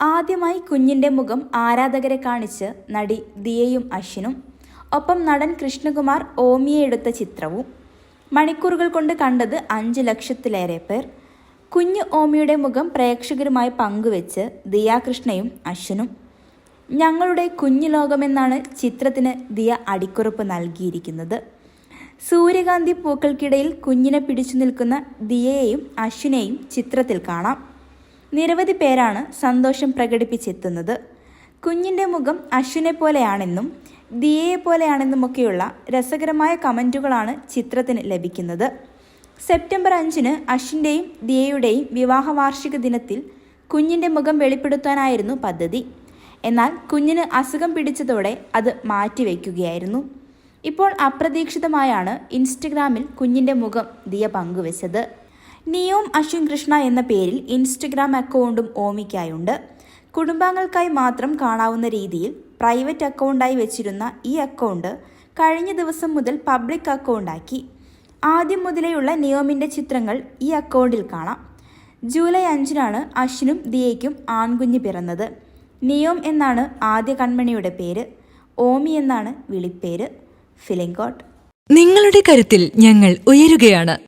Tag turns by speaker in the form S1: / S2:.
S1: ആദ്യമായി കുഞ്ഞിന്റെ മുഖം ആരാധകരെ കാണിച്ച് നടി ദിയയും അശ്വിനും ഒപ്പം നടൻ കൃഷ്ണകുമാർ ഓമിയെ എടുത്ത ചിത്രവും. മണിക്കൂറുകൾ കൊണ്ട് കണ്ടത് അഞ്ച് ലക്ഷത്തിലേറെ പേർ. കുഞ്ഞു ഓമിയുടെ മുഖം പ്രേക്ഷകരുമായി പങ്കുവെച്ച് ദിയാകൃഷ്ണയും അശ്വനും. ഞങ്ങളുടെ കുഞ്ഞു ലോകമെന്നാണ് ചിത്രത്തിന് ദിയ അടിക്കുറിപ്പ് നൽകിയിരിക്കുന്നത്. സൂര്യകാന്തി പൂക്കൾക്കിടയിൽ കുഞ്ഞിനെ പിടിച്ചു നിൽക്കുന്ന ദിയയെയും അശ്വിനെയും ചിത്രത്തിൽ കാണാം. നിരവധി പേരാണ് സന്തോഷം പ്രകടിപ്പിച്ചെത്തുന്നത്. കുഞ്ഞിന്റെ മുഖം അശ്വിനെ പോലെയാണെന്നും ദിയയെ പോലെയാണെന്നുമൊക്കെയുള്ള രസകരമായ കമന്റുകളാണ് ചിത്രത്തിന് ലഭിക്കുന്നത്. സെപ്റ്റംബർ അഞ്ചിന് അശ്വിന്റെയും ദിയയുടെയും വിവാഹ വാർഷിക ദിനത്തിൽ കുഞ്ഞിന്റെ മുഖം വെളിപ്പെടുത്താനായിരുന്നു പദ്ധതി. എന്നാൽ കുഞ്ഞിന് അസുഖം പിടിച്ചതോടെ അത് മാറ്റിവെക്കുകയായിരുന്നു. ഇപ്പോൾ അപ്രതീക്ഷിതമായാണ് ഇൻസ്റ്റഗ്രാമിൽ കുഞ്ഞിന്റെ മുഖം ദിയ പങ്കുവച്ചത്. നിയോം അശ്വിൻ കൃഷ്ണ എന്ന പേരിൽ ഇൻസ്റ്റഗ്രാം അക്കൗണ്ടും ഓമിക്കായുണ്ട്. കുടുംബാംഗങ്ങൾക്കായി മാത്രം കാണാവുന്ന രീതിയിൽ പ്രൈവറ്റ് അക്കൗണ്ടായി വെച്ചിരുന്ന ഈ അക്കൗണ്ട് കഴിഞ്ഞ ദിവസം മുതൽ പബ്ലിക് അക്കൗണ്ടാക്കി. ആദ്യം മുതലേയുള്ള നിയോമിന്റെ ചിത്രങ്ങൾ ഈ അക്കൗണ്ടിൽ കാണാം. ജൂലൈ അഞ്ചിനാണ് അശ്വിനും ദിയയ്ക്കും ആൺകുഞ്ഞ് പിറന്നത്. നിയോം എന്നാണ് ആദ്യ കൺമണിയുടെ പേര്. ഓമി എന്നാണ് വിളിപ്പേര്. ഫിലിംഗോട്ട്
S2: നിങ്ങളുടെ കരുത്തിൽ ഞങ്ങൾ ഉയരുകയാണ്.